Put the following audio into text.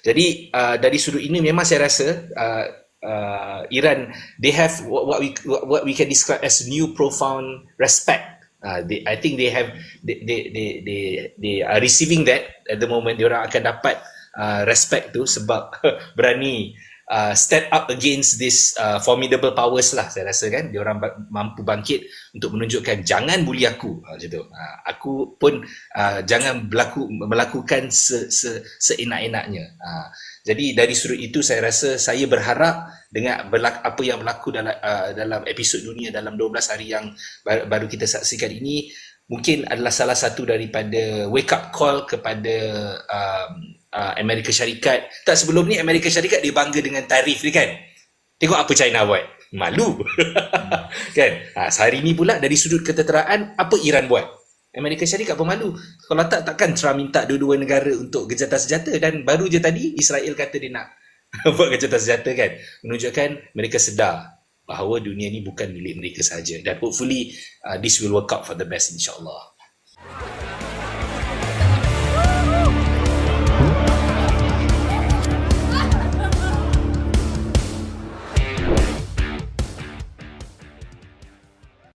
Jadi uh, dari sudut ini memang saya rasa uh, uh, Iran they have what, what we what we can describe as new profound respect. Uh, they, I think they have they, they they they they are receiving that at the moment. Diorang akan dapat uh, respect tu sebab berani uh, stand up against this uh, formidable powers lah saya rasa kan. Dia orang mampu bangkit untuk menunjukkan jangan bully aku. Uh, macam tu. Uh, aku pun uh, jangan berlaku melakukan se, se, seenak-enaknya. Uh, jadi dari sudut itu saya rasa saya berharap dengan berlaku, apa yang berlaku dalam uh, dalam episod dunia dalam 12 hari yang baru, baru kita saksikan ini mungkin adalah salah satu daripada wake up call kepada um, uh, Amerika Syarikat. Tak sebelum ni Amerika Syarikat dia bangga dengan tarif dia kan. Tengok apa China buat. Malu. kan? Ha, sehari ni pula dari sudut ketenteraan apa Iran buat? Amerika Syarikat pun malu. Kalau tak takkan Trump minta dua-dua negara untuk gencatan senjata dan baru je tadi Israel kata dia nak buat gencatan senjata kan. Menunjukkan mereka sedar bahawa dunia ni bukan milik mereka saja dan hopefully uh, this will work out for the best insyaallah.